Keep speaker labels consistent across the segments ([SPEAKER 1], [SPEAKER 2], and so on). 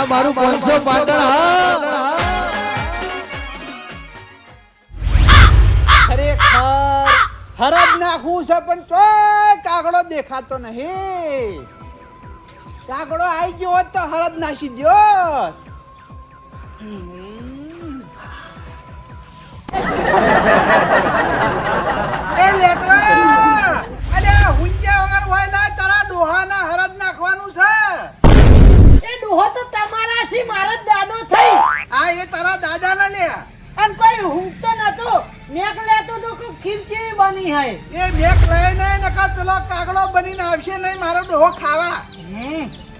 [SPEAKER 1] આ મારું પાંચસો પાટણ હા.
[SPEAKER 2] ખરેખર હરદ નાખવું છે, પણ તો કાગડો દેખાતો નહીં. કાગડો આવી ગયો હોત તો હરદ નાખી દ્યો. એ લેટવા અલે હુંજ્યા વગર વાયલા તારા ડોહાના હરદ નાખવાનું છે.
[SPEAKER 3] એ ડોહો તો તમારા સી મારો દાદો થઈ.
[SPEAKER 2] આ એ તારા દાદાના લે
[SPEAKER 3] અન કોઈ ઊંઘતો નતો મેક લેતો તો કે ખીરચી બની હે
[SPEAKER 2] એ મેક લઈને નકા પેલો કાગડો બનીને આવશે નહીં મારો ડોહો ખાવા.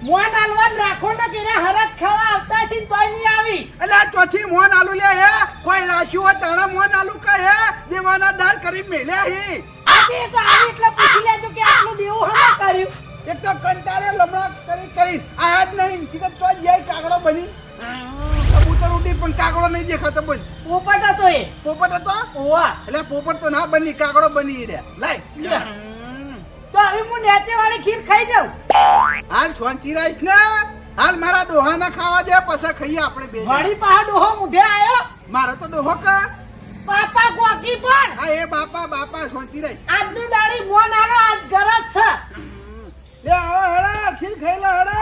[SPEAKER 3] મોન આલવાન રાખો ને કે હરત ખાવા આવતા છે તોય નહીં આવી.
[SPEAKER 2] એટલે આ ચોથી મોન આલુ લે હે. કોઈ રાખ્યું હોય તાણા મોન આલુ કહે હે. દેવાના દાર કરી મેલ્યા હે.
[SPEAKER 3] આજે તો આવી એટલે પૂછી લેજો કે આટલું દેવું હમે કર્યું.
[SPEAKER 2] એક તો કંટાળે લમણા કરી કરી. આયા જ નહીં ઠીક તો જાય કાગડો બની. કબૂતર ઉડી પણ કાગડો નહીં દેખાતો બોલ.
[SPEAKER 3] પોપટ હતો એ.
[SPEAKER 2] પોપટ હતો?
[SPEAKER 3] ઓવા
[SPEAKER 2] એટલે પોપટ તો ના બની કાગડો બની રે. લાય.
[SPEAKER 3] તો હવે હું નેચે વાળી ખીર ખાઈ જાઉં.
[SPEAKER 2] હાલ છોંચી રાઈશ ને. હાલ મારા ડોહા ના ખાવા દે પછી ખાઈએ આપણે બે
[SPEAKER 3] વાળી પાહા ડોહો મુઢે આયો?
[SPEAKER 2] મારો તો ડોહો કા.
[SPEAKER 3] પાપા કોકી પણ.
[SPEAKER 2] હા એ બાપા બાપા છોંચી રાઈશ
[SPEAKER 3] આજની દાડી મોન આલો આજ ગરજ છે.
[SPEAKER 2] લે આવો હેડો ખીર ખાઈ લો હેડો.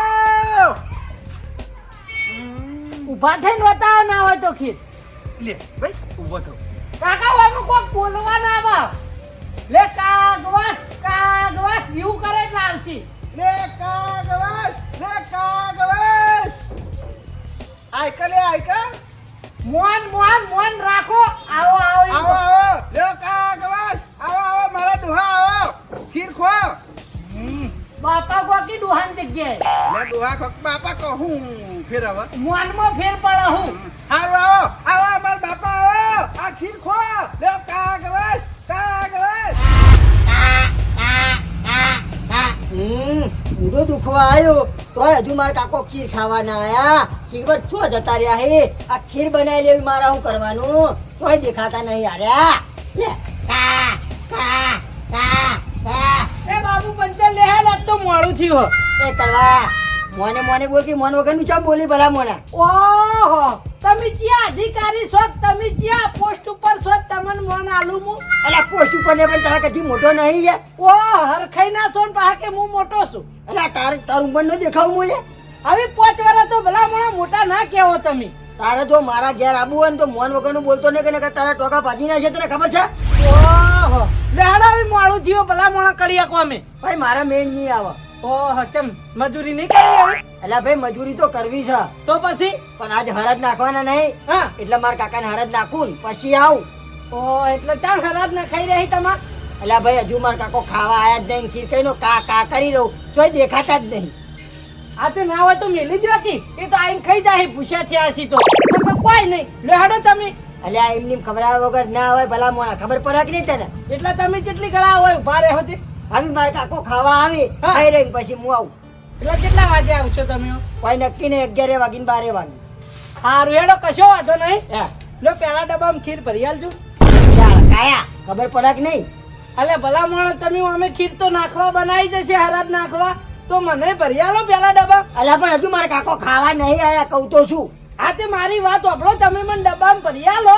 [SPEAKER 3] ઊભા થઈને બતાવો ના હોય તો ખીર
[SPEAKER 2] લે ભાઈ ઊભો થો
[SPEAKER 3] કાકા વાળું કોક બોલવા ના આવે. લે કાગવાસ કાગવાસ એવું કરે એટલે આવશે.
[SPEAKER 2] લે કાગવાસ લે કાગવાસ. આયકા લે આયકા
[SPEAKER 3] મોન મોન મોન રાખો. આવો આવો
[SPEAKER 2] આવો આવો. લે કાગવાસ. આવો આવો મારા ડોહા આવો. ખીર ખો.
[SPEAKER 3] બાપા ગોકી દુહાન જગ્યાએ?
[SPEAKER 2] લે ડોહા ખક બાપા હું? ફેર હવે
[SPEAKER 3] મોનમાં ફેર પડે હું.
[SPEAKER 2] હારું આવો આવો અમાર બાપા આવો. આ ખીર ખો. લે કાગવાસ કાગવાસ
[SPEAKER 4] હમ પૂરો દુખવા આવ્યો તો હજુ મારા કાકો ખીર ખાવાના આયા. શીખવટ છો જતા રહ્યા હે. આ ખીર બનાવી લેવી મારા હું કરવાનું. તોય દેખાતા નહીં આર્યા લે કા કા કા કા
[SPEAKER 3] એ બાબુ પંચર લે હેડ આજ તો મોડું થયું
[SPEAKER 4] એ કરવા મોને મોને બોલતી મોન વગરનું ચમ બોલી ભલા મોના?
[SPEAKER 3] ઓહો તમે જ્યાં અધિકારી છો તમે જ્યાં પોસ્ટ ઉપર છો તમને મોન આલું હું
[SPEAKER 4] અલા પોસ્ટ ઉપર ને પણ તારા કદી મોટો નહીં છે
[SPEAKER 3] ઓ હરખાઈ ના છો ને પાહા કે હું મોટો છું?
[SPEAKER 4] અલા તાર તાર ઉંમર નો દેખાવ મોલે
[SPEAKER 3] હવે પાંચ વર્ષ તો ભલા મોણા મોટા ના કેવો તમે.
[SPEAKER 4] તારે જો મારા ઘેર આબુ હોય ને તો મોન વગરનું બોલતો નહીં કે તારા ટોકા ભાજી ના છે તને ખબર છે?
[SPEAKER 3] ઓહો લેહડા હવે મોડું ભલા મોણા કરી શકો અમે.
[SPEAKER 4] ભાઈ મારા મેળ નહીં આવે.
[SPEAKER 3] ઓહો ચમ મજૂરી નહીં કરી હવે?
[SPEAKER 4] અલા ભાઈ મજૂરી તો કરવી છે.
[SPEAKER 3] તો પછી?
[SPEAKER 4] પણ આજ હરજ નાખવાના નહીં.
[SPEAKER 3] હા.
[SPEAKER 4] એટલે મારા કાકાને હરજ નાખું પછી આવું.
[SPEAKER 3] ઓ એટલે ચાલ હરજ ના ખાઈ રહી તમાર.
[SPEAKER 4] એટલે ભાઈ હજુ મારા કાકો ખાવા આયા જ નહીં ખીર ખાઈ કા કા કરી રહું. તોય દેખાતા જ નહીં.
[SPEAKER 3] આ તો ના હોય તો મેલી દો કે. એ તો આઈને ખાઈ જાય પૂછ્યા થયા હશે તો. કોઈ નહીં. લેહડો તમે.
[SPEAKER 4] આ એમની ખબરાવા વગર ના હોય ભલા મોણા ખબર પડે કે નહીં તને?
[SPEAKER 3] જેટલા તમે જેટલી ગળા હોય ઊભા રહે તે
[SPEAKER 4] આવી મારે કાકો ખાવા આવે. ખાઈ રહી પછી હું આવું.
[SPEAKER 3] એટલે કેટલા વાગે આવશો તમે
[SPEAKER 4] કોઈ નક્કી ને અગિયારે વાગીને બારે વાગે.
[SPEAKER 3] સારું હેડો કશો વાંધો નહીં. લો પેલા ડબ્બામાં ખીર ભરી આલજો.
[SPEAKER 4] કાયા ખબર પડે કે નહીં?
[SPEAKER 3] અલે ભલા મોણો તમે અમે ખીર તો નાખવા બનાવી જશે હરાજ નાખવા. તો મને ભરી આલો પેલા ડબ્બા.
[SPEAKER 4] અલ્યા પણ હજુ મારા કાકો ખાવા નહીં આયા કહું તો શું?
[SPEAKER 3] આ તે મારી વાત વાપરો તમે મને ડબ્બામાં ભરી આલો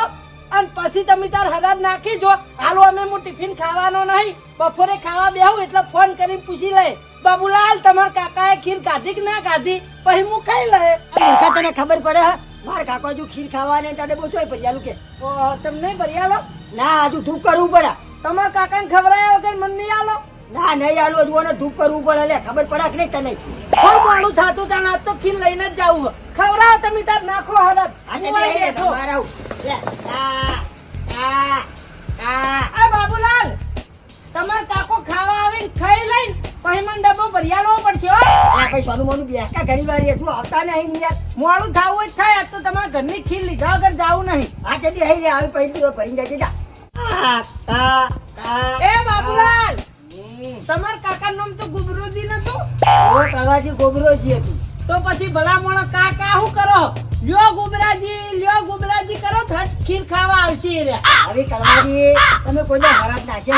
[SPEAKER 3] અને પછી તમે તાર હરાજ નાખી જો. હાલો અમે હું ટિફિન ખાવાનો નહીં. બપોરે ખાવા બેહું એટલે ફોન કરીને પૂછી લે બાબુલાલ તમારા કાકાએ ખીર કાઢી કે ના કાઢી? પછી હું ખાઈ લે
[SPEAKER 4] મૂર્ખા તને ખબર પડે હા? મારા કાકો હજુ ખીર ખાવા બહુ તારે બોચોય પર્યાલું કે.
[SPEAKER 3] ઓ, તમને ભરી આલો?
[SPEAKER 4] ના હજુ ધૂપ કરવું પડે.
[SPEAKER 3] તમારા કાકાને ખવડાયા વગર મને નહીં આલો?
[SPEAKER 4] ના નહીં આલું હજુ ને ધૂપ કરવું પડે લે ખબર પડે કે નહીં તને?
[SPEAKER 3] કોઈ મોડું થાતું તાણ આજ તો ખીલ લઈને જ જાવું ખવરાવ તમે તાર નાખો હરજ
[SPEAKER 4] આજે આવું. લે, કા, કા.
[SPEAKER 3] આ. બાબુલાલ તમાર કાકો ખાવા આવીને ખાઈ લઈને પછી મને ડબ્બો ભરી આલવો પડશે હો.
[SPEAKER 4] આ ભાઈ સોનું મોનું બેસતા ઘણી વાર તું આવતા નહીં યાર
[SPEAKER 3] મોડું થાવું જ થાય આજ તો તમાર ઘરની ખીલ લીધા વગર જાવું નહીં.
[SPEAKER 4] આ તે બી હઈ રે આવી પહેલી તું ભરીને જાય જા.
[SPEAKER 3] એ બાબુલાલ. તમાર કાકા નામ તો ગુબરુજી નતું?
[SPEAKER 4] ઓ કાકાજી ગોબરોજી હતું.
[SPEAKER 3] તો પછી ભલા મોણો કાકા શું કરો? લ્યો ગુબરાજી લ્યો ગુબરાજી કરો થટ ખીર ખાવા આવશે રે.
[SPEAKER 4] અરે કાકાજી તમે કોઈને હરાત નાશે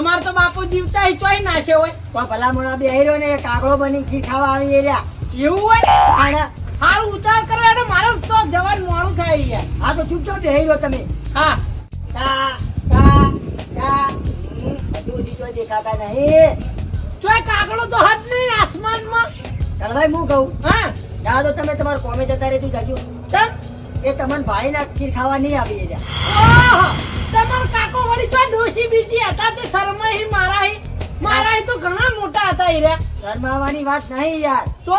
[SPEAKER 3] અમાર તો બાપુ જીવતા ય તોય નાશે હોય.
[SPEAKER 4] તો ભલા મોણા બે રહ્યો ને કાગડો બની ખીર ખાવા આવી રહ્યા.
[SPEAKER 3] એવું હોય? હારું ઉતાર કરો એટલે મારો તો જવાનું મોડું થાય યાર.
[SPEAKER 4] આ તો ચૂપચાપ બે રહ્યો તમે.
[SPEAKER 3] હા.
[SPEAKER 4] કા કા કા સુધી કોઈ દેખાતા નહીં.
[SPEAKER 3] ચોય કાગડો તો હદ નહીં આસમાનમાં.
[SPEAKER 4] કણભાઈ હું કહું?
[SPEAKER 3] હા.
[SPEAKER 4] જા તો તમે તમારો કોમે જતા રહેતું જાજો. એ તમને ભાળીના ખીર ખાવા નહીં આવી રહ્યા.
[SPEAKER 3] તમાર કાકો વળી તો ડોશી બીજી હતા તે શરમાઈ મારા હી તો ઘણા મોટા હતા રહ્યા.
[SPEAKER 4] શરમાવાની વાત નહીં યાર.
[SPEAKER 3] તો?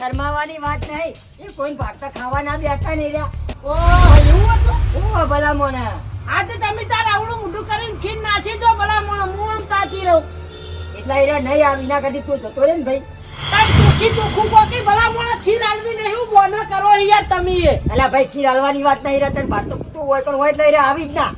[SPEAKER 4] શરમાવાની વાત નહીં. એ કોઈ ભાગતા ખાવા ના બેઠા નહીં રહ્યા.
[SPEAKER 3] ઓ એવું હતું?
[SPEAKER 4] ઓ ભલા મોણા
[SPEAKER 3] આજે તમે તાર આવડું મોઢું કરીને ખીર નાખી જો ભલા મોણ હું આમ તાચી રહું.
[SPEAKER 4] એટલા એરિયા નહીં આવી ના કરતી તું જતો રે ને ભાઈ.
[SPEAKER 3] તાર ચોખ્ખી ચોખ્ખું બોકી ભલા મોણો ખીર આલવી નહીં હું બોનો કરો યાર તમે એ.
[SPEAKER 4] અલા ભાઈ ખીર હાલવાની વાત નહીં રહેતા ભાત તો તું હોય પણ હોય એટલે એરિયા આવી જ ના.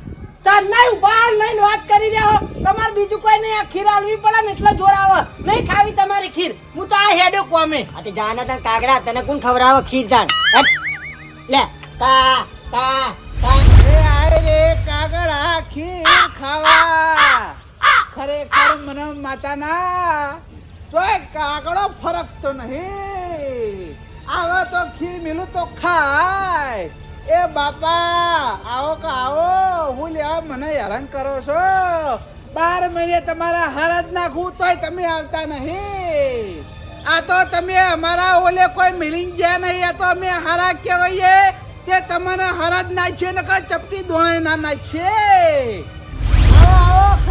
[SPEAKER 3] તાર નહીં ઊભા લઈને વાત કરી રહ્યા તમારે બીજું કોઈ નહીં આ ખીર આલવી પડે ને એટલે જોર આવે. નહીં ખાવી તમારી ખીર. હું તો આ હેડો કોમે.
[SPEAKER 4] આ તે જાના તને કાગડા તને કોણ ખવડાવે ખીર જાન? લે
[SPEAKER 2] તા રે કાગડા ખીર ખાવા. ખરેખર મને માતાના તોય કાગડો ફરક તો નહીં. આવો તો ખીર મિલું તો ખાય. એ બાપા આવો કે આવો હું લેવા મને હેરાન કરો છો. બાર મહિને તમારા હરદ નાખું તોય તમે આવતા નહીં. આ તો તમે અમારા ઓલે કોઈ મિલિંગ ગયા નહીં આ તો અમે હારા કહેવાઈએ. તે તમને હરદ નાખશે ને કઈ ચપટી દોણે ના નાખશે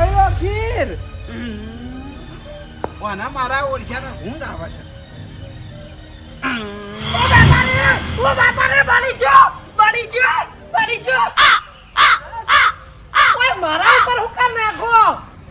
[SPEAKER 2] આવો ખીર. વાના મારા ઓળખ્યાને ઊંઘ આવે છે?
[SPEAKER 3] ઓ બાપા ઓ બાપા બળી ગયો બળી ગયો બળી ગયો. ઓય મારા ઉપર હુકમ નાખો.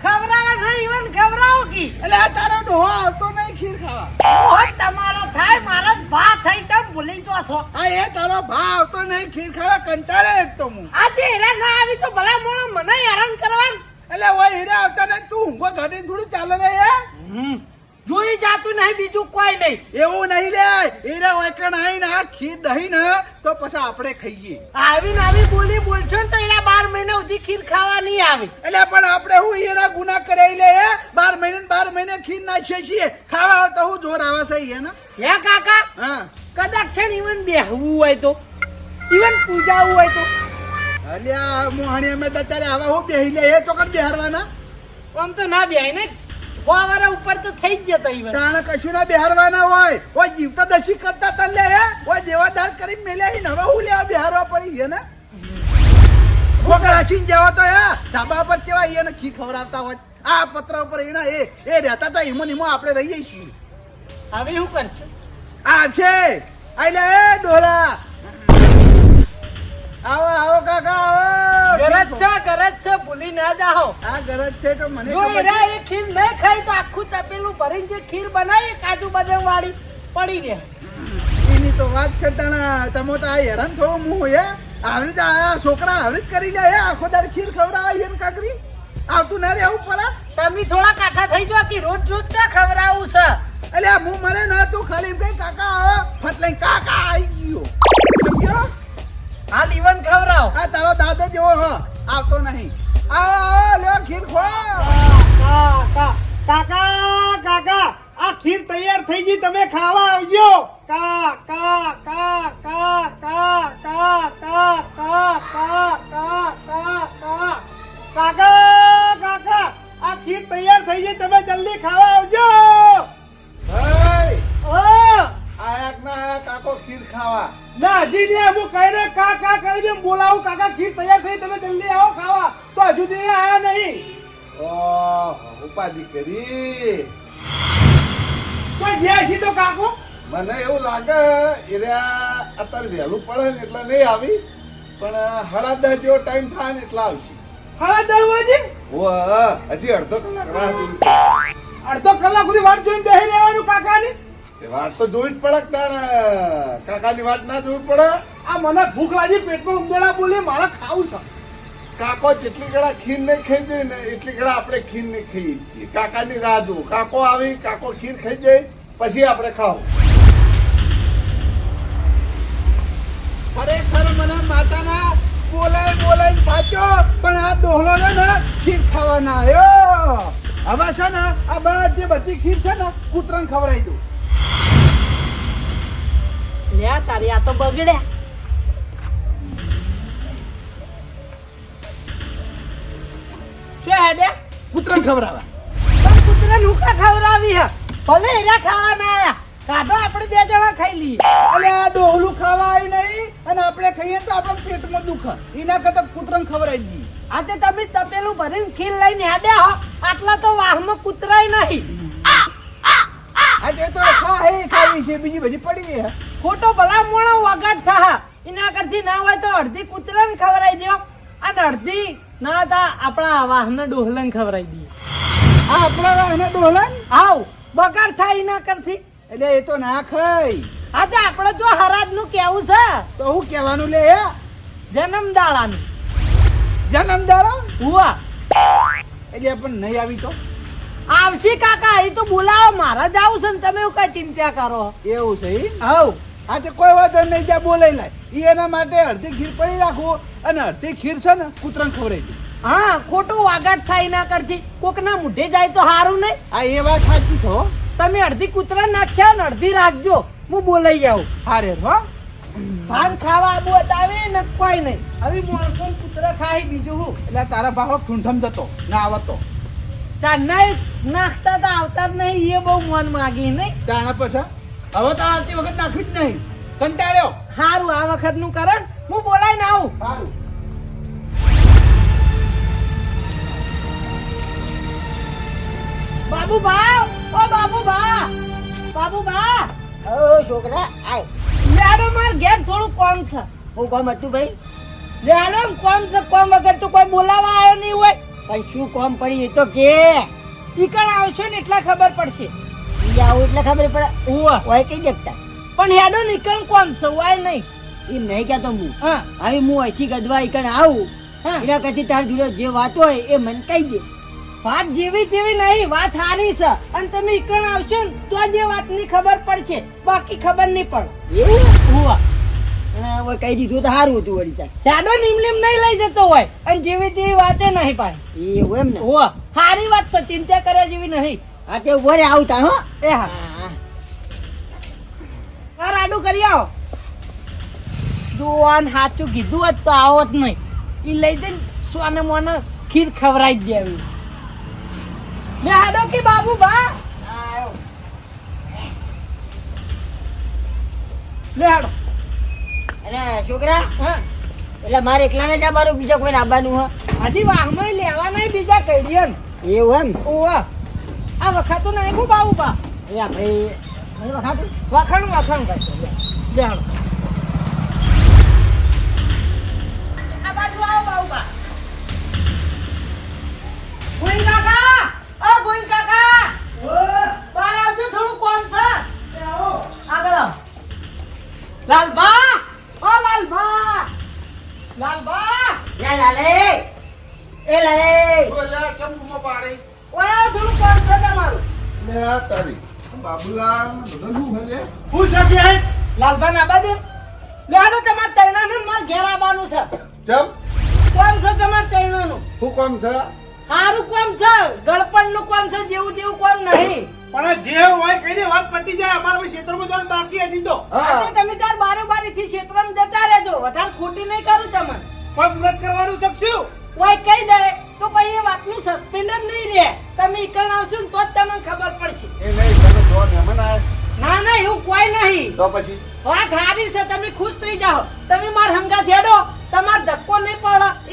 [SPEAKER 3] ખવરાવા નહીં ઈવન ખવરાવો કી?
[SPEAKER 2] એટલે તારો ડોહો આવતો નહીં ખીર ખાવા.
[SPEAKER 3] ઓય તમારો થાય મારો જ ભા થઈ તમ જો જોશો
[SPEAKER 2] આ એ તારો ભાવ આવતો નહીં ખીર ખાવા કંટાળે એક તો હું.
[SPEAKER 3] આજે હેરા ના આવી તો ભલા મોણો મને હેરાન કરવાન.
[SPEAKER 2] એટલે ઓય હીરા આવતા નહીં તું ઊંઘો ઘડી થોડું ચાલે રે હે?
[SPEAKER 3] જોઈ જાતું નહીં બીજું કોઈ નહીં.
[SPEAKER 2] એવું નહીં લે હીરા વાયકણ આવીને ના ખીર દહીં ને તો પછી આપણે ખાઈએ.
[SPEAKER 3] આવીને આવી બોલી બોલશો ને તો એના બાર મહિના સુધી ખીર ખાવા નહીં આવી.
[SPEAKER 2] એટલે પણ આપણે હું હીરા ગુના કરાઈ લે હે? બાર મહિને બાર મહિને ખીર નાખીએ છીએ. ખાવા આવે તો હું જોર આવે છે એને
[SPEAKER 3] હે કાકા?
[SPEAKER 2] હા.
[SPEAKER 3] કદાચ છે ને ઈવન બેહવું હોય તો. ઈવન પૂજાવું હોય તો.
[SPEAKER 2] અલ્યા મોહણી અમે અત્યારે ત્યારે આવા હું બેહી લે એ તો કદ બેહારવાના.
[SPEAKER 3] આમ તો ના બેહાય ને. વાવારા ઉપર તો થઈ જ જતો ઈવન.
[SPEAKER 2] તાણે કશું ના બેહારવાના હોય. ઓય જીવતા દશી કરતા તન લે હે? ઓય દેવાદાર કરી મેલ્યા હી હવે હું લેવા બેહારવા પડી છે ને? વગર હસીને જેવા તો હે? ધાબા પર કેવા એને ખી ખવડાવતા હોય. આ પત્ર ઉપર એના એ એ રહેતા હતા ઈમો નીમો આપણે રહીએ છીએ.
[SPEAKER 3] હવે શું કરશો?
[SPEAKER 2] આ છે? આઈ એ ડોલા. આવો આવો કાકા આવો.
[SPEAKER 3] ગરજ છે ગરજ છે ભૂલી ના જાઓ.
[SPEAKER 2] આ ગરજ છે તો મને
[SPEAKER 3] જો એરા એ ખીર ન ખાઈ તો આખું તપેલું ભરીને જે ખીર બનાવી કાજુ બદામ વાળી પડી રહે.
[SPEAKER 2] એની તો વાત છે તાના તમો તો આ હેરાન થવો હું હે? આવડી જ આ છોકરા આવડી જ કરી જાય આખો દાર ખીર ખવડાવે એમ કાકરી? આવતું ના રહેવું પડે?
[SPEAKER 3] તમે થોડા કાઠા થઈ જાઓ કે રોજ રોજ ચા ખવડાવું છે?
[SPEAKER 2] એટલે હું મને ન તું ખાલી કે કાકા આવો ફટ લઈને કાકા આવી ગયો. સમજ્યો?
[SPEAKER 3] આ લીવન ખવરાવ.
[SPEAKER 2] આ તારો દાદો જેવો હ આવતો નહીં. આવો આવો લ્યો ખીર ખો
[SPEAKER 5] ટાઈમ થાય ને એટલા આવશે.
[SPEAKER 6] હા દસ વાગે
[SPEAKER 5] ઓ હજી અડધો કલાક રાહ જોઈ
[SPEAKER 6] અડધો કલાક સુધી વાટ જોઈને બેસી રહેવાનું કાકાની?
[SPEAKER 5] પડે વાટ તો જોઈ જ પડે તાણ? કાકાની વાટ ના જોવી પડે?
[SPEAKER 6] આ મને ભૂખ લાગી પેટમાં ઉંદેડા બોલી મારે ખાવું છે.
[SPEAKER 5] કાકો જેટલી ગળા ખીર નહીં ખાઈ જાય ને એટલી ગળા આપણે ખીર નહીં ખાઈ છીએ. કાકાની રાહ જુઓ. કાકો આવી કાકો ખીર ખાઈ જાય પછી આપણે ખાવું.
[SPEAKER 2] ખરેખર મને માતાના બોલાય બોલાય થાક્યો પણ આ ડોહલો છે ને ખીર ખાવાના આવ્યો હવે છે ને આ બધી બધી ખીર છે ને કૂતરાને ખવડાવી દઉં.
[SPEAKER 3] લે તારી આ તો બગડ્યા શું હેડે?
[SPEAKER 2] કૂતરાને ખવડાવા
[SPEAKER 3] પણ કૂતરાને હુંકા ખવડાવી હે? ભલે એરા ખાવાના આયા. કાઢો આપણે બે જણા ખાઈ લઈએ.
[SPEAKER 2] અલે આ ડોહલું ખાવા આવી નહીં અને આપણે ખાઈએ તો આપણા પેટમાં દુખે એના કરતા કૂતરાને ખવડાવી દઈએ.
[SPEAKER 3] આજે તમે તપેલું ભરીને ખીલ લઈને હેડ્યા હો. આટલા તો વાહમાં કૂતરાય નહીં.
[SPEAKER 2] આજે તો ખા ખાવી છે બીજી બધી પડી છે
[SPEAKER 3] ખોટો ભલા મોણો વગાડ થા. એના કરતી ના હોય તો અડધી કૂતરાને ખવડાવી દો અને અડધી ના તા આપણા વાહના ડોહલન ખવડાવી દઈએ
[SPEAKER 2] આ આપણા વાહને ડોહલન?
[SPEAKER 3] આવ બગાડ થાય એના કરતી
[SPEAKER 2] એટલે એ તો ના ખાય.
[SPEAKER 3] આજે આપણે તો હરાજનું કેવું છે.
[SPEAKER 2] તો હું કહેવાનું લે
[SPEAKER 3] જન્મ દાડાનું.
[SPEAKER 2] જન્મ દાડો?
[SPEAKER 3] હુઆ.
[SPEAKER 2] એટલે પણ નહીં આવી તો?
[SPEAKER 3] આવશે કાકા એ તો બોલાવો મારા જ આવું છે ને તમે એવું કઈ ચિંતા કરો.
[SPEAKER 2] એવું છે?
[SPEAKER 3] હવ.
[SPEAKER 2] હા તે કોઈ વાત નહીં ત્યાં બોલાઈ લાય એ એના માટે અડધી ખીર પડી રાખું અને અડધી ખીર છે ને કૂતરાને ખવડાવી
[SPEAKER 3] હા ખોટું વાગાટ થાય એના કરતી કોકના મુઢે જાય તો સારું નહીં
[SPEAKER 2] આ એ વાત સાચી છે હો.
[SPEAKER 3] તમે અડધી કૂતરા નાખ્યા ને અડધી રાખજો. હું બોલાઈ જાઉં.
[SPEAKER 2] હારે હો.
[SPEAKER 3] ભાન ખાવા આબુ બતાવે ને કોઈ નહીં. હવે માણસો ને કૂતરા ખાય બીજું હું
[SPEAKER 2] એટલે તારા ભાવ ઠૂંઠમ જતો ના આવતો.
[SPEAKER 3] ચારના નાખતા તો આવતા જ નહીં એ બહુ મન માગી નહીં.
[SPEAKER 2] તાણા પછી? હવે તો આવતી વખત નાખવી જ નહીં. કંટાળ્યો?
[SPEAKER 3] સારું આ વખતનું કરણ. હું બોલાઈને આવું.
[SPEAKER 2] સારું
[SPEAKER 3] બાબુ બા ઓ બાબુ બા બાબુ બા
[SPEAKER 4] ઓ છોકરા આય.
[SPEAKER 3] લેડો માર ઘેર થોડું કોમ છે.
[SPEAKER 4] હું કોમ હતું ભાઈ?
[SPEAKER 3] ને કોમ છે કોમ વગર તો કોઈ બોલાવા આવ્યો નહીં હોય.
[SPEAKER 4] પણ શું કોમ પડી એ તો કે
[SPEAKER 3] ઈકણ આવશો ને એટલા ખબર પડશે.
[SPEAKER 4] આવું એટલે ખબર પડે.
[SPEAKER 3] હું
[SPEAKER 4] હોય કઈ દેખતા.
[SPEAKER 3] પણ હેડો નીકળ કોમ છે હોય નહીં.
[SPEAKER 4] એમ નહીં કહેતો હું.
[SPEAKER 3] હા.
[SPEAKER 4] હવે હું અહીંથી ગદવા ઈકણ આવું.
[SPEAKER 3] હા.
[SPEAKER 4] એના કરતી તાર જોડે જે વાત હોય એ મને કહી દે.
[SPEAKER 3] વાત જેવી તેવી નહીં વાત સારી છે. અને તમે ઈકણ આવશો ને તો જે વાતની ખબર પડશે. બાકી ખબર નહીં પડે.
[SPEAKER 4] એવું? હોવા હવે કહી દીધું તો સારું હતું વળી ત્યાં
[SPEAKER 3] હેડો નીમલીમ નહીં લઈ જતો હોય. અને જેવી તેવી વાતે નહીં પાછી
[SPEAKER 4] એવું એમ ને?
[SPEAKER 3] ઉવા. સારી વાત છે ચિંતા કર્યા જેવી નહીં.
[SPEAKER 4] હા તે વરે આવતા હો.
[SPEAKER 3] એ હા.
[SPEAKER 4] હા.
[SPEAKER 3] રાડું કરી આવો. જોવાન સાચું કીધું હોત તો આવો જ નહીં. એ લઈ જઈને સોને મોને ખીર ખવરાઈ જ દેવી. લે હાડો કે બાબુ બા? લે હાડો.
[SPEAKER 4] અને છોકરા
[SPEAKER 3] હા.
[SPEAKER 4] એટલે મારે એકલાને જ આવવાનું બીજા કોઈને આવવાનું હો?
[SPEAKER 3] હજી વાહમાં લેવા નહીં બીજા કઈડીઓ
[SPEAKER 4] એવું એમ?
[SPEAKER 3] ઓવા આ વખાતું નાખ્યું બાબુ બા.
[SPEAKER 4] અહીંયા ભાઈ વખાતું?
[SPEAKER 3] વખાણ વખાણ કરશો લે લે હાડો. આ બાજુ આવો બાબુ બા. ગોવિંદ કાકા ઓ ગોવિંદ કાકા? બહાર આવજો થોડું કોમ છે આગળ આવ. લાલબા ઓ લાલબા લાલબા
[SPEAKER 4] લે લાલે એ લાલે
[SPEAKER 5] બોલ્યા કેમ બૂમો પાડે?
[SPEAKER 3] ઓય થોડું કોમ છે તમારું.
[SPEAKER 5] લે આ તારી બાબુલાલ બધું શું હલે
[SPEAKER 3] હું છે કે લાલબા ના બાદ લે આનો તમાર તૈણાનું માર ઘેર આવવાનું છે.
[SPEAKER 5] ચમ?
[SPEAKER 3] કોમ છે તમાર તૈણાનું?
[SPEAKER 5] હું કામ છે?
[SPEAKER 3] હારું કોમ છે ગળપણનું કોમ છે જેવું જેવું કોમ નહીં.
[SPEAKER 6] પણ જે હોય કઈ દે વાત પતી જાય અમારા ભાઈ ક્ષેત્રમાં જવાનું બાકી હતી તો.
[SPEAKER 3] આજે તમે તાર બારોબારી થી ક્ષેત્રમાં જતા રહેજો વધારે ખોટી નહીં કરું તમને.
[SPEAKER 6] કોઈ મુરત કરવાનું છે શું
[SPEAKER 3] કોઈ કહી દે તો પછી એ વાતનું સસ્પેન્ડ જ નહીં રહે. તમે ઈકણ આવશો ને તો જ તમને ખબર પડશે.
[SPEAKER 5] એ નહીં તમે જો મહેમાન આવે
[SPEAKER 3] ના ના એવું કોઈ નહીં.
[SPEAKER 5] તો પછી?
[SPEAKER 3] વાત સારી છે તમે ખુશ થઈ જાઓ. તમે માર હંગા છેડો તમાર ધક્કો નહીં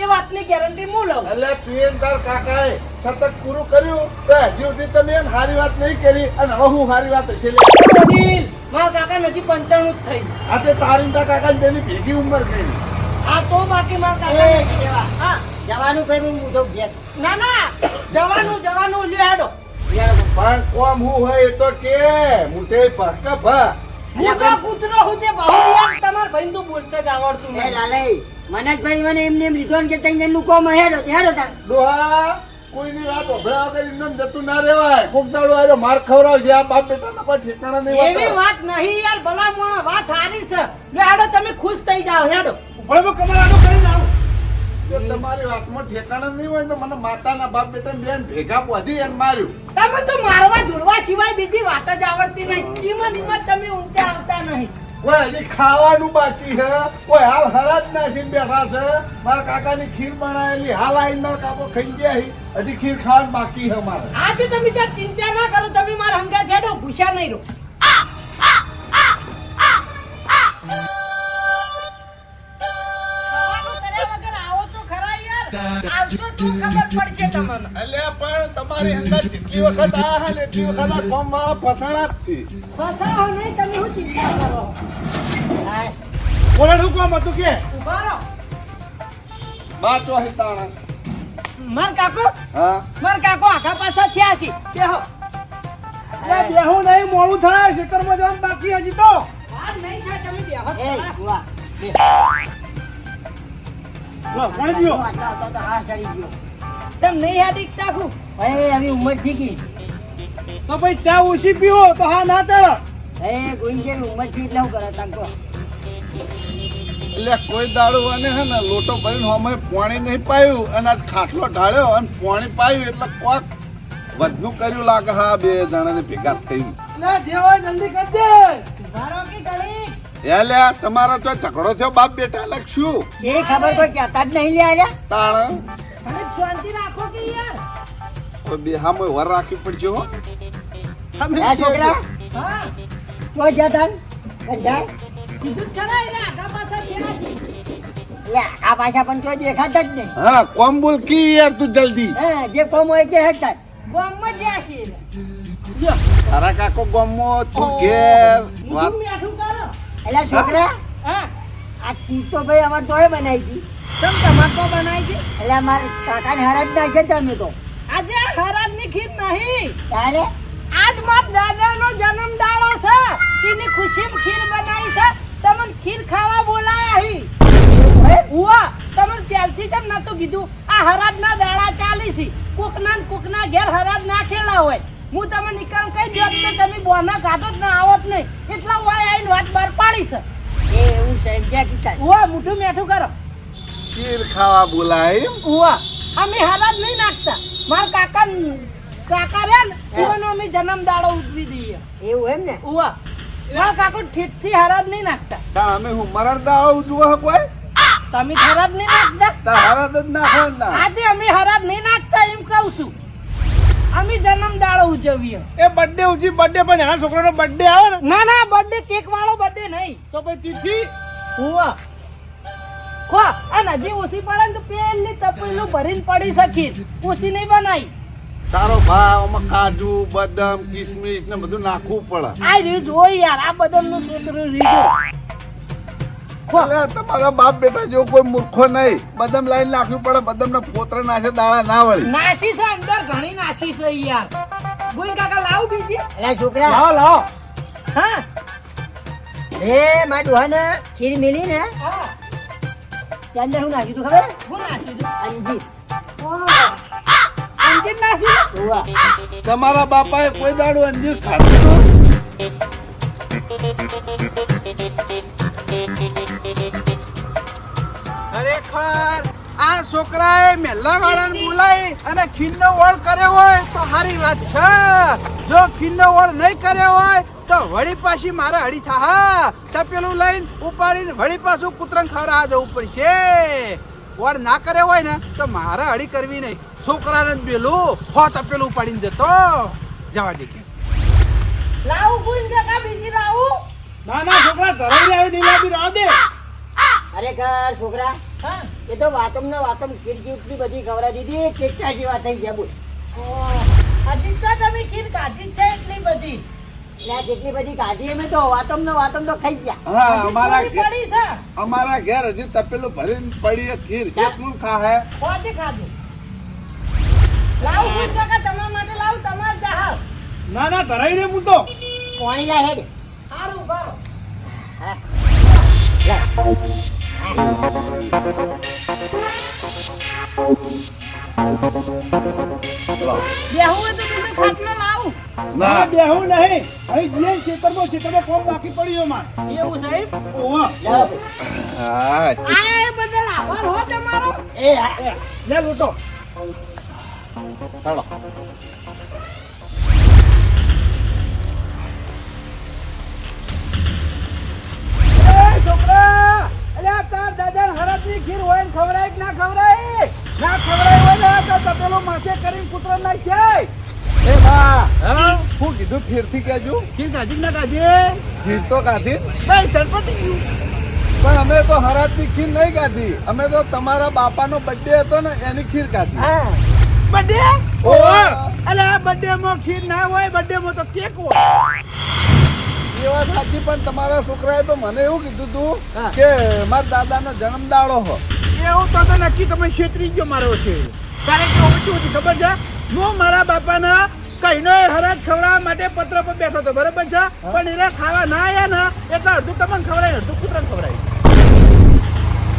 [SPEAKER 3] એ વાતની ગેરંટી હું લઉં.
[SPEAKER 5] એટલે તું એમ તાર કાકાએ સતત પૂરું કર્યું તો હજી સુધી તમે એને સારી વાત નહીં કરી અને હવે હું સારી વાત હશે
[SPEAKER 3] વડીલ મારા કાકા નજી પંચાણું જ થઈ.
[SPEAKER 5] આ તે તારી તાર કાકાની તેની ભેગી ઉંમર ગઈ
[SPEAKER 3] આ તો બાકી મારા કાકા. હા.
[SPEAKER 4] જવાનું કઈ હું તો ઘેર.
[SPEAKER 3] ના ના. જવાનું જવાનું લ્યો હેડો.
[SPEAKER 5] પણ કોમ હું હોય એ તો કે મુઠે પક્ક ભા.
[SPEAKER 3] હું તો કૂતરો હું તે બહુ યાર તમાર ભાઈ તો બોલતા જ આવડતું નહીં.
[SPEAKER 4] લાલે મનોજભાઈ મને એમને એમ લીધો ને કે તઈ જણનું કોમ હેડો તે હેડો તાર
[SPEAKER 5] ડોહા કોઈની વાત ઓભળા વગર એમને જતું ના રહેવાય. કોક દાડો આયો માર ખવડાવશે આ બાપ બેટાના પર ઠેકાણા નહીં
[SPEAKER 3] એવી વાત નહીં યાર ભલા મોણો વાત સારી છે. લે હેડો તમે ખુશ થઈ જાવ હેડો.
[SPEAKER 6] ભળવો કમર આડો કરી જાવ
[SPEAKER 5] જો તમારી વાતમાં ઠેકાણા નહીં હોય તો મને માતાના બાપ બેટા બેન ભેગા પોધી એને માર્યું.
[SPEAKER 3] તમે તો મારવા જોડવા સિવાય બીજી વાત જ આવડતી નહીં. ઈમન ઈમન તમે ઊંચા આવતા નહીં.
[SPEAKER 5] કોઈ હજી ખાવાનું બાકી છે કોઈ હાલ હરાજ નાસીને બેઠા છે. મારા કાકાની ખીર બનાવેલી. હાલ આવીને મારા કાકો ખાઈ ગયા હજી ખીર ખાવાનું બાકી છે મારે.
[SPEAKER 3] આજે તમે ચિંતા ના કરો, તમે મારા હંગા છેડો ભૂસ્યા નહીં રહો. ખબર પડશે તમને
[SPEAKER 5] એટલે પણ તમારી અંદર જેટલી વખત એટલી આ વાળા ફસાણા જ છે.
[SPEAKER 3] ફસાવો નહીં તમે શું ચિંતા કરો?
[SPEAKER 6] બોલે શું કામ હતું કે?
[SPEAKER 3] ઊભા રહો.
[SPEAKER 5] બાચો હે તાણા.
[SPEAKER 3] કાકો?
[SPEAKER 5] હા.
[SPEAKER 3] માર કાકો આખા પાછા થયા છે. બેહો.
[SPEAKER 6] એ બેહું નહીં મોડું થાય ખેતરમાં જવાનું બાકી હજી તો.
[SPEAKER 3] વાર નહીં થાય તમે બેહો
[SPEAKER 4] એ વાહ
[SPEAKER 6] લો, કોણ પીવો?
[SPEAKER 4] આટલા હતા તો હાથ ચડી ગયો
[SPEAKER 3] તમે નહીં યાદી તાકું
[SPEAKER 4] એ હવે ઉંમર થઈ ગઈ.
[SPEAKER 6] તો ભાઈ ચા ઓછી પીવો તો હા ના ચાલે
[SPEAKER 4] એ ગુંજે ઉંમરથી એટલે હું કરે તાંકો
[SPEAKER 5] એટલે કોઈ દાડો અને હે ને લોટો ભરીને અમે પાણી નહીં પાયું અને આજ ખાટલો ઢાળ્યો અને પાણી પાયું એટલે કોક બધું કર્યું લાગે હા બે જણાને ભેગા
[SPEAKER 6] થયું જલ્દી કરજે
[SPEAKER 3] મારો કે ગણી
[SPEAKER 5] એ લે તમારો તો ઝઘડો થયો બાપ બેટા લખશું
[SPEAKER 4] એ ખબર કોઈ કહેતા જ નહીં લે આલ્યા
[SPEAKER 5] તાણ?
[SPEAKER 3] તમે શાંતિ રાખો કે યાર.
[SPEAKER 5] તો બે હામે વર રાખવી પડશે હો.
[SPEAKER 4] આ છોકરા?
[SPEAKER 3] હા.
[SPEAKER 4] તો? જતા કંટાળ
[SPEAKER 3] કીધું જ ખરા આગા પાછા થયા છે.
[SPEAKER 4] એટલે આ પાછા પણ કોઈ દેખાતા જ નહીં.
[SPEAKER 5] હા કોમ બોલ કી યાર તું જલ્દી?
[SPEAKER 4] હા જે કોમ હોય કે હે થાય
[SPEAKER 3] ગામમાં જ્યાં છે.
[SPEAKER 5] તારા કાકો ગમો તું ઘેર. વાત
[SPEAKER 4] એટલે છોકરા?
[SPEAKER 3] હા.
[SPEAKER 4] આ ખીર તો ભાઈ અમારે તોય બનાવી હતી.
[SPEAKER 3] તમ તમાકુ બનાવી હતી?
[SPEAKER 4] એટલે અમારે કાકાને હરાજ ના છે તમે તો.
[SPEAKER 3] આજે હરાજની ખીર નહીં.
[SPEAKER 4] તારે?
[SPEAKER 3] આજ મારા દાદાનો જન્મ દાડો છે. એની ખુશીમાં ખીર બનાવી છે. તમને ખીર ખાવા બોલાયા હી? ઉવા તમને પહેલથી જ નતું કીધું? આ હરાજના દાડા ચાલી છે. કોકના કોકના ઘેર હરાજ ના ખેલા હોય. હું તમે નિકાલ કહી દો તો તમે બોના કાઢો જ ના આવત નહીં. એટલા વાય આઈને વાત બહાર પાડી છે
[SPEAKER 4] એ એવું છે ક્યાં કી થાય
[SPEAKER 3] ઉવા મુઠું મેઠું કરો.
[SPEAKER 5] શીર ખાવા બોલાય એમ?
[SPEAKER 3] ઉવા અમે હરાજ નહીં નાખતા. મારા કાકા કાકા રે ને એનો અમે જન્મ દાડો ઉજવી દઈએ.
[SPEAKER 4] એવું એમ ને?
[SPEAKER 3] ઓવા મારા કાકો ઠીકથી હરાજ નહીં નાખતા.
[SPEAKER 5] તા અમે હું મરણ દાડો ઉજવો હે? કોઈ
[SPEAKER 3] તમે હરાજ નહીં નાખતા?
[SPEAKER 5] તાર હારા જ નાખો ના
[SPEAKER 3] આજે અમે હરાજ નહીં નાખતા એમ કહું છું. અમે જન્મ દાડો ઉજવીએ.
[SPEAKER 6] એ બર્થડે ઉજી બર્થડે પણ એના છોકરાનો બર્થડે આવે ને?
[SPEAKER 3] ના ના બર્થડે કેક વાળો બર્થડે નહીં.
[SPEAKER 6] તો પછી તિથિ?
[SPEAKER 3] હુવા ખો અને હજી ઓછી પડે ને તો પેલી તપેલું ભરીને પડી શકી ઓછી નહીં બનાવી
[SPEAKER 5] તારો ભાવ આમાં કાજુ બદામ કિસમિસ ને બધું નાખવું પડે.
[SPEAKER 3] આ રીત હોય યાર આ બદામનું છોકરું સૂત્ર
[SPEAKER 5] અરે તમારા બાપ બેટા જેવો કોઈ મૂર્ખો નહીં. બદમ લાઈન નાખવી પડે બદમ ના પોતરા નાખે દાળા ના વળી.
[SPEAKER 3] નાસી છે અંદર ઘણી નાસી છે યાર. ગુલ કાકા લાવ બીજી.
[SPEAKER 4] એટલે છોકરા.
[SPEAKER 3] લાવ લાવ. હા.
[SPEAKER 4] એ મારા ડોહાને ખીર મિલી ને.
[SPEAKER 3] હા.
[SPEAKER 4] ત્યાં અંદર હું નાખ્યું તું ખબર?
[SPEAKER 3] હું છું
[SPEAKER 4] અંજીર.
[SPEAKER 3] અંજીર?
[SPEAKER 4] ઉવા
[SPEAKER 5] તમારા બાપાએ કોઈ દાડો અંજીર ખાધું
[SPEAKER 2] ખરેખર આ છોકરાએ મેલ્લા વાળાને બોલાવી અને ખીનનો ઓળ કર્યો હોય તો સારી વાત છે. જો ખીનનો ઓળ નહીં કર્યો હોય તો વળી પાછી મારે હળી થા તપેલું લઈને ઉપાડીને વળી પાછું કૂતરંગ ખરા જવું પડશે. ઓળ ના કર્યો હોય ને તો મારે હળી કરવી નહીં. છોકરાને જ પેલું હો તપેલું ઉપાડીને જતો. જવા દે.
[SPEAKER 3] લાવું ગોઈ કાકા બીજી લાવું?
[SPEAKER 6] ના ના છોકરા ધરાઈ આવી નીલાબી રાવ દે.
[SPEAKER 4] ખરેખર છોકરા.
[SPEAKER 3] હા
[SPEAKER 4] એ તો વાતમ ને વાતમ ખીર કેટલી બધી ખવડાવી દીધી ટેસ્ટા જેવા થઈ ગયા બોલ.
[SPEAKER 3] હજી તો તમે ખીર કાઢી છે એટલી બધી?
[SPEAKER 4] જેટલી બધી કાઢી અમે તો વાતમ ને વાતમ તો ખાઈ ગયા.
[SPEAKER 5] હા અમારા
[SPEAKER 3] પડી છે?
[SPEAKER 5] અમારા ઘેર હજી તપેલું ભરીને પડી છે ખીર. કેટલું ખાહે?
[SPEAKER 3] ખોટી ખાધું? લાવું ગોઈ કાકા તમારા માટે લાવું તમારે જહાલ
[SPEAKER 6] ના ના ધરાઈ દે હું તો
[SPEAKER 4] પાણી લાય હેડ.
[SPEAKER 3] સારું કરો.
[SPEAKER 5] ના.
[SPEAKER 6] બેહું નહીં. અહીં જઈએ ખેતરમાં ખેતરમાં કોમ બાકી પડ્યો માર
[SPEAKER 3] એવું સાહેબ
[SPEAKER 6] ઓહો
[SPEAKER 4] લાવો.
[SPEAKER 5] હાય.
[SPEAKER 3] આ એ બદલ આભાર હો તમારો.
[SPEAKER 4] એ ફકીર
[SPEAKER 2] હોય ને ખવડાય કે ના ખવડાય? ના ખવડાય હોય ને તો તપેલો માથે કરીને કૂતરો નાખ જાય.
[SPEAKER 6] એ બા હા
[SPEAKER 5] હું કીધું ફેરથી કહેજો.
[SPEAKER 2] ફીર કાઢી ના કાઢી?
[SPEAKER 5] ફીર તો કાઢી.
[SPEAKER 2] ભાઈ તરપટી ગયું.
[SPEAKER 5] પણ અમે તો હરાતની ખીર નહીં કાઢી. અમે તો તમારા બાપા નો બર્થડે હતો ને એની ખીર કાઢી.
[SPEAKER 2] બર્થડે
[SPEAKER 5] ઓ
[SPEAKER 2] અલા બર્થડે માં ખીર ના હોય બર્થડે માં તો કેક હોય.
[SPEAKER 5] એ વાત સાચી પણ તમારા છોકરાએ તો મને એવું કીધું તું કે મારા દાદાનો જન્મદાડો હો.
[SPEAKER 2] એવું તો નક્કી તમે છેતરી ગયો મારો છે. કારણ કે હું શું ખબર છે? હું મારા બાપાના કઈનો હરાજ ખવડાવવા માટે પત્ર પર બેઠો હતો બરોબર છે? પણ એને ખાવા ના આવ્યા ને એટલે અડધું તમને ખવડાય અડધું કૂતરાને ખવડાય.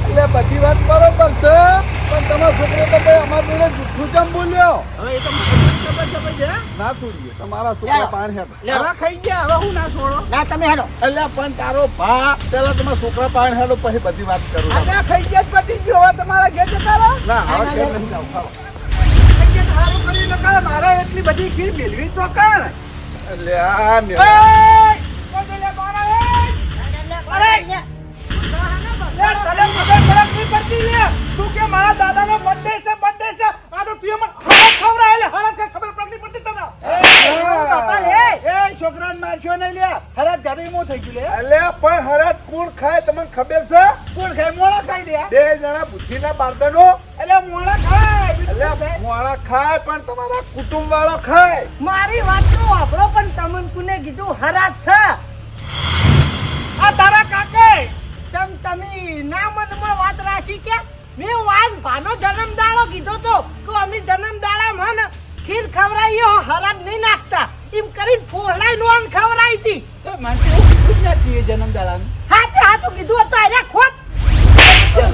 [SPEAKER 5] એટલે બધી વાત બરોબર છે પણ તમારો છોકરો તો ભાઈ અમારા જોડે જુઠ્ઠું કેમ બોલ્યો?
[SPEAKER 2] હવે એ તો મને બધી ખબર છે.
[SPEAKER 5] ના છોડીએ. તમારા છોકરા પાણી હેઠ
[SPEAKER 2] હવે ખાઈ ગયા. હવે હું ના છોડો?
[SPEAKER 4] ના તમે હેડો.
[SPEAKER 5] એટલે પણ તારો ભા પેલા તમારા છોકરા પાણી હેઠ પછી બધી વાત કરું
[SPEAKER 2] આ ખાઈ ગયા જ ગયો. હવે તમારા ઘેર જતા રહો.
[SPEAKER 5] ના હવે ઘેર નહીં જાવ. ખાવા.
[SPEAKER 2] ખાઈ ગયા તો સારું ને મારે એટલી બધી ખીર મેળવી કાણ?
[SPEAKER 5] એટલે આ
[SPEAKER 6] ખબર કે મારા દાદાનો birthday છે, બર્થડે છે. આ તો તું એમને હરાજ ખવડાવે લે. કઈ ખબર પડતી પડતી તને.
[SPEAKER 2] એ છોકરાને મારશો નહીં લ્યા હરાજ ગાડી મો થઈ ગયું લે.
[SPEAKER 5] એટલે પણ હરાજ કોણ ખાય તમને ખબર છે?
[SPEAKER 2] કોણ ખાય? મોળા ખાઈ
[SPEAKER 5] બે જણા બુદ્ધિના બારદાનો
[SPEAKER 2] એટલે મોળા ખાય
[SPEAKER 5] એટલે
[SPEAKER 2] ખાય?
[SPEAKER 5] મોળા ખાય પણ તમારા કુટુંબ વાળો ખાય.
[SPEAKER 3] મારી વાત નો વાપરો પણ તમને કુને કીધું હરાજ છે.
[SPEAKER 6] આ તારા કાકે
[SPEAKER 3] તમ તમે ના મનમાં વાત રાશી કે મેં વાન ભાનો જન્મ દાડો કીધો તો કે અમે જન્મ દાડા મન ખીર ખવરાઈ હો હરાજ નહીં નાખતા. એમ કરીને ફોલાઈ નોન ખવડાવી હતી.
[SPEAKER 2] તો મને એવું કીધું જ નથી એ જન્મદાડાનું.
[SPEAKER 3] હાચે હાચું કીધું હતું અરે ખોટ.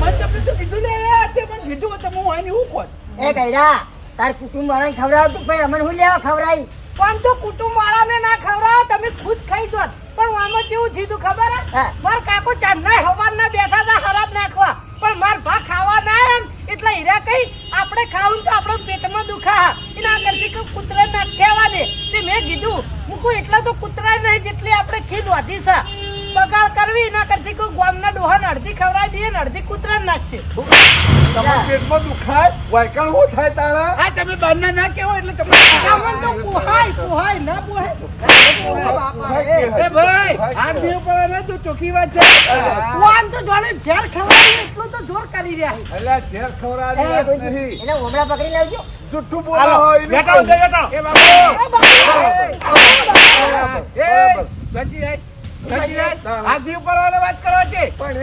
[SPEAKER 2] મને તમને તો કીધું ને તે મને કીધું હતું હું આની હું ખોટ?
[SPEAKER 4] એ ગયડા તાર કુટુંબ વાળાને ખવડાવતું ભાઈ અમને હું લેવા ખવડાવી
[SPEAKER 3] પણ તો કુટુંબ વાળાને ના ખવડાવો તમે ખુદ ખાઈ દો. પણ આમાં કેવું થયું ખબર હે. માર કાકો ચાંદના હવારના બેઠા હતા ખરાબ નાખવા. પણ માર ભા ખાવા ના એમ. એટલે હીરા કઈ આપણે ખાવું તો આપણો પેટમાં દુખા એના કરતી કે કૂતરા નાખ્યા દે તે મેં કીધું, મૂકું, એટલા તો કૂતરા નહીં જેટલી આપણે ખીદ વાધી છે. બગાડ કરવી ના કરતી કોઈ ગામના ડોહાને અડધી ખવડાવી દઈએ ને અડધી કૂતરા નાખશે
[SPEAKER 5] તમારા પેટમાં દુખાય? વાયકણ શું થાય તારા?
[SPEAKER 2] હા તમે બહારના ના કેવો એટલે તમે
[SPEAKER 3] આમાં તો પોહાય પોહાય ના પોહાય.
[SPEAKER 2] એ ભાઈ આમ દેવ પડે ને તો ચોખ્ખી વાત છે.
[SPEAKER 3] વાન તો જોડે ઝેર ખવડાવી એટલું તો જોર કરી રહ્યા છે.
[SPEAKER 5] એટલે ઝેર
[SPEAKER 4] ખવડાવી
[SPEAKER 5] નહીં.
[SPEAKER 4] એને હોમણા પકડી લાવજો.
[SPEAKER 5] જુઠ્ઠું બોલા હોય.
[SPEAKER 6] બેઠા હો.
[SPEAKER 2] એ બાપુ.
[SPEAKER 3] એ બાપુ
[SPEAKER 2] એ ગજી રાય હાથ પડવાની વાત કરો છે?
[SPEAKER 5] પણ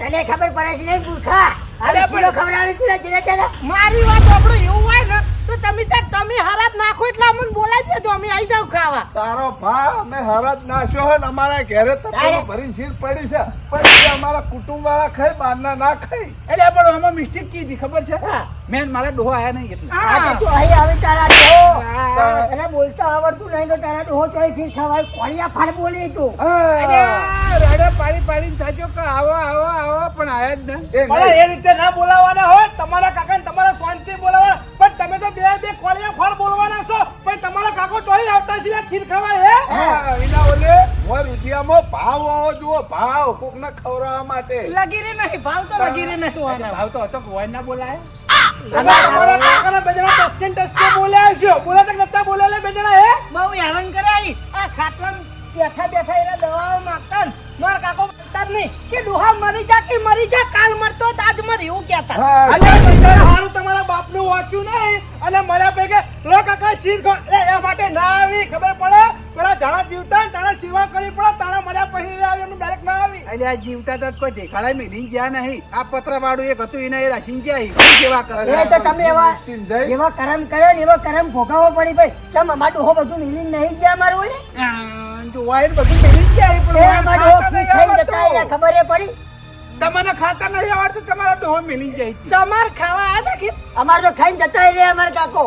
[SPEAKER 4] તને ખબર પડે છે નહીં મૂર્ખા? અરે
[SPEAKER 3] અરે પણ-
[SPEAKER 4] ખવડાવી તું જરા
[SPEAKER 3] મારી વાત આપણો એવું હોય ને તો તમે ત્યાં તમે હરાત નાખો એટલે અમને બોલાવી દેજો અમે આવી જાવ ખાવા.
[SPEAKER 5] તારો ભા અમે હરાજ નાખ્યો હોય ને અમારા ઘેરે તપેલું ભરીને શીર પડી છે. પણ એ અમારા કુટુંબ વાળા ખાય બહારના ના ખાય.
[SPEAKER 2] એટલે પણ અમે મિસ્ટેક કી હતી ખબર છે? મેન મારા ડોહો આયા નહીં એટલે.
[SPEAKER 4] આજે તું અહીં આવે તારા ડોહો.
[SPEAKER 5] તારા-
[SPEAKER 4] બોલતા આવડતું નહીં તો તારા ડોહો તો અહીંથી ખવાય કોળિયા ફાડ બોલી તું.
[SPEAKER 2] અરે રડે પાડી પાડીને થાજો કે આવો આવો આવો પણ આયા જ ના.
[SPEAKER 5] એ
[SPEAKER 6] રીતે ના બોલાવાના હોય તમારા કાકાને તમારા શાંતિ બોલા તમે બે બે કોળિયા ફળ બોલવાના છો. પણ તમારા કાકો ચોરી આવતા છે ખીર ખવાય હે?
[SPEAKER 5] વિના ઓલે હોય ઉદિયામાં ભાવ આવો જુઓ ભાવ કોકને ખવડાવવા માટે.
[SPEAKER 3] લગીરે નહીં ભાવ તો લગીરે નહીં આના.
[SPEAKER 2] ભાવ તો હતો હોય ના બોલાય?
[SPEAKER 3] બેઠા બેઠા એના દવાઓ માગતા ને મારા કાકો બોલતા નહીં. કે ડોહા મરી જા કે મરી જા કાલ મરતો તો મર એવું કહેતા.
[SPEAKER 5] હા,
[SPEAKER 6] અલ્યા હારું તમારા બાપનું વાંચ્યું નહીં. અને મારા પૈકે લો કાકા શીર ખો એ એ માટે ના આવી ખબર પડે? પેલા જાણા જીવતા તાણા સેવા કરી પડે તાણા મર્યા પછી આવી એમનું ડાયરેક્ટ ના આવી.
[SPEAKER 2] એટલે આ જીવતા તા કોઈ ગયા નહીં. આ પત્ર વાળું એક હતું એને એ રાખીને ગયા સેવા કરે?
[SPEAKER 4] એ તો તમે એવા. એવા કરમ કર્યો ને એવા કરમ ભોગાવવો પડી ભાઈ. અમાર ડોહો બધું મિલી નહીં ગયા મારું ઓલે?
[SPEAKER 2] આ, જો વાયર બધું પણ
[SPEAKER 4] અમાર
[SPEAKER 2] ખાતા નહીં આવડતું.
[SPEAKER 4] રહ્યા ખબર પડી
[SPEAKER 2] તમને ખાતા નહીં આવડતું તમારા ડોહો મેલી જાય છે.
[SPEAKER 3] તમાર ખાવા હતા કે
[SPEAKER 4] અમાર તો ખાઈને જતા રહ્યા અમાર કાકો.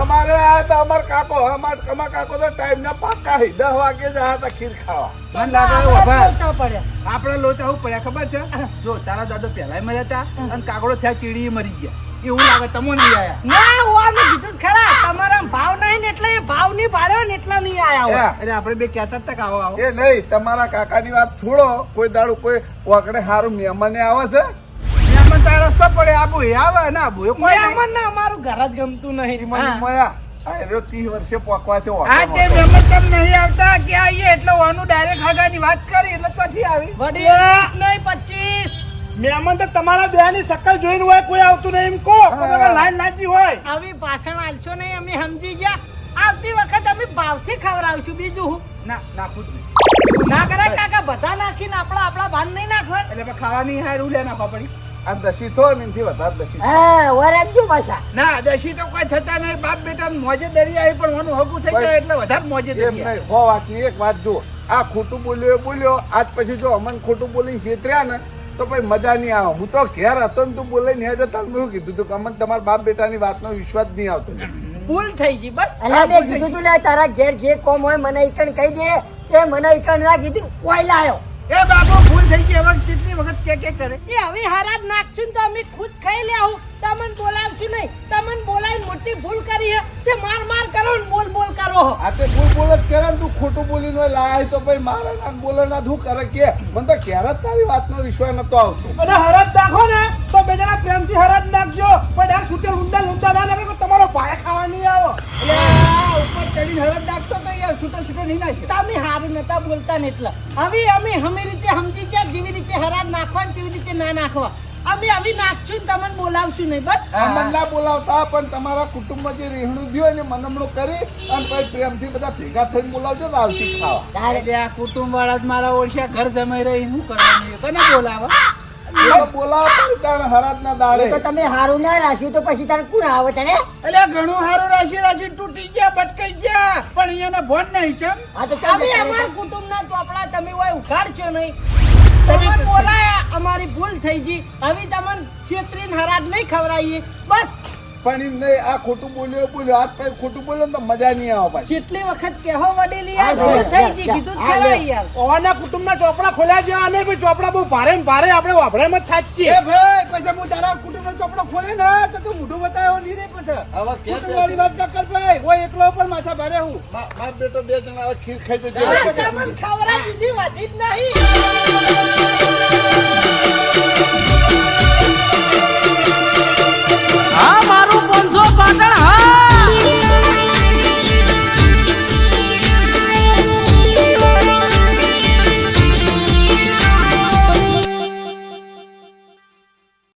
[SPEAKER 5] અમારે આ તો અમાર કાકો અમાર અમાર કાકો તો ટાઈમ ના પાકા હી દસ વાગે જ તા ખીર ખાવા
[SPEAKER 2] મને લાગે વભાર.
[SPEAKER 3] લોચા પડ્યા.
[SPEAKER 2] આપણા લોચા હું પડ્યા ખબર છે જો તારા દાદો પેલા મર્યા હતા અને કાગડો થયા ચીડી મરી ગયા એવું લાગે તમો નહીં આયા.
[SPEAKER 3] ના હું કીધું ખરા તમારા ભાવ નહીં ને એટલે એ ભાવ નહીં પાડ્યો ને એટલા નહીં આયા હોય.
[SPEAKER 2] એટલે આપણે બે કહેતા તક આવો આવો.
[SPEAKER 5] એ નહીં તમારા કાકાની વાત છોડો. કોઈ દાડું કોઈ વાકડે હારું મહેમાને આવે છે?
[SPEAKER 2] મહેમાન તારા રસ્તો પડે આબુ એ આવે ને આબુ એ કોઈ.
[SPEAKER 3] મહેમાન ના અમારું ઘર જ ગમતું નહીં.
[SPEAKER 5] મને
[SPEAKER 3] હા.
[SPEAKER 5] મળ્યા. આ એરો 30 વર્ષે પોકવા છે
[SPEAKER 2] આ તે મહેમાન તમ નહીં આવતા કે આઈએ એટલે ઓનું ડાયરેક્ટ હાગાની વાત કરી એટલે ક્યાંથી આવી?
[SPEAKER 3] વડી નહીં પચીસ.
[SPEAKER 6] મહેમાન તો તમારા બેની સકલ જોઈને હોય કોઈ આવતું નહીં એમ કહો. તમે લાઈન નાચી હોય.
[SPEAKER 3] આવી ભાષણ આલશો નહીં અમે સમજી ગયા. આવતી વખત અમે ભાવથી ખવડાવશું બીજું હું.
[SPEAKER 2] ના નાખું જ નહીં.
[SPEAKER 3] ના કરે કાકા બધા નાખીને આપણા આપણા ભાન નહીં નાખવા
[SPEAKER 2] એટલે ખાવાની હાર ઉલ્યા નાખવા પડી
[SPEAKER 5] આ દશી થો ને એનાથી વધારે દશી
[SPEAKER 4] હા વરાજજો પાછા.
[SPEAKER 2] ના દશી તો કોઈ થતા નહીં. બાપ બેટા મોજે દરી આવી પણ મને હગું થઈ ગયો એટલે વધારે મોજે દરી એમ
[SPEAKER 5] નહીં હો વાતની એક વાત જો આ ખોટું બોલ્યો બોલ્યો આજ પછી જો અમન ખોટું બોલીને છેતર્યા ને તો ભાઈ મજા નહીં આવે. હું તો ઘેર હતો ને તું બોલે ને હેડે તાર. શું કીધું તું કે તમારા બાપ બેટાની વાતનો વિશ્વાસ નહીં આવતો.
[SPEAKER 3] ભૂલ થઈ ગઈ બસ.
[SPEAKER 4] અલા મેં કીધું તું લે તારા ઘેર જે કોમ હોય મને ઈકણ કહી દે. તે મને ઈકણ ના કીધું કોઈ લાયો
[SPEAKER 2] એ બાબુ ભૂલ થઈ ગઈ. હવે કેટલી વખત કે કે કરે?
[SPEAKER 3] એ હવે હારા જ નાખશું તો અમે ખુદ ખાઈ લેવું તમને બોલાવશું નહીં. તમને બોલાવીને મોટી ભૂલ કરી હે તે માર માર કરો ને બોલ બોલ કરો
[SPEAKER 5] આ તે ભૂલ બોલ જ કરે ને તું ખોટું બોલીને લાય તો ભાઈ મારા નાક બોલે ના તું કરે કે? મને તો ક્યારે તારી વાતનો વિશ્વાસ નતો આવતો.
[SPEAKER 6] અને હરજ નાખો ને તો બે જણા પ્રેમથી હરજ નાખજો. પણ આ છૂટે ઊંડા ઊંડા ના કે તમારો પાયા ખાવા નહીં આવો.
[SPEAKER 2] એટલે ઉપર ચડીને હળદ નાખતો તો યાર છૂટો છૂટો નહીં નાખે.
[SPEAKER 3] તમે હારું નતા બોલતા ને એટલે. હવે અમે હમે રીતે સમજી ગયા જેવી રીતે હરાજ નાખવા ને તેવી રીતે ના નાખવા. અમે આવી નાખશું ને તમને બોલાવશું નહીં બસ.
[SPEAKER 5] અમન ના બોલાવતા પણ તમારા કુટુંબ જે રહેણું થયું એને મનમણું કરી અને પછી પ્રેમથી બધા ભેગા થઈને બોલાવજો તો આવશે ખાવા.
[SPEAKER 2] એટલે આ કુટુંબ વાળા જ મારા ઓળખ્યા ઘર જમાઈ રહી શું કરવાનું કોને બોલાવા?
[SPEAKER 5] બોલાવો પણ તાણ હરાજના દાડે.
[SPEAKER 4] તો તમે હારું ના રાખ્યું તો પછી તારે કોણ આવે તને?
[SPEAKER 2] એટલે ઘણું સારું રાશી રાશી તૂટી ગયા ભટકાઈ ગયા પણ અહીંયાના ભોન નહીં કેમ?
[SPEAKER 4] હા તો
[SPEAKER 3] અમે
[SPEAKER 4] ચાલ
[SPEAKER 3] અમારા કુટુંબના ચોપડા તમે હોય ઉઘાડશો નહીં. તમે બોલાયા અમારી ભૂલ થઈ ગઈ. હવે તમને છેતરીને હરાજ નહીં ખવડાવીએ. બસ.
[SPEAKER 5] પણ એમ નહીં આ ખોટું બોલ્યો બોલ્યો. આજ પછી ખોટું બોલ્યો તો મજા નહીં આવે પાછી.
[SPEAKER 3] જેટલી વખત કહેવો વડેલી
[SPEAKER 4] આ
[SPEAKER 3] ભૂલ થઈ ગઈ કીધું ખરા યાર.
[SPEAKER 6] ઓના કુટુંબના ચોપડા ખોલ્યા જેવા નહીં ભાઈ ચોપડા બહુ ભારે ને ભારે આપણે વાપરામાં માં થાચીએ.
[SPEAKER 2] એ ભાઈ પછી હું તારા કુટુંબનો ચોપડો ખોલે ને તો તું મોઢું બતાવ્યો નહીં રે પછી.
[SPEAKER 5] હવે કે
[SPEAKER 2] વાળી વાત ન કર ભાઈ હું એકલો પણ માથા ભારે હું.
[SPEAKER 5] મા બાપ બેટો બે જણા હવે ખીર ખાઈ તો જો
[SPEAKER 3] તમને ખવડાવી દીધી વધી જ નહીં.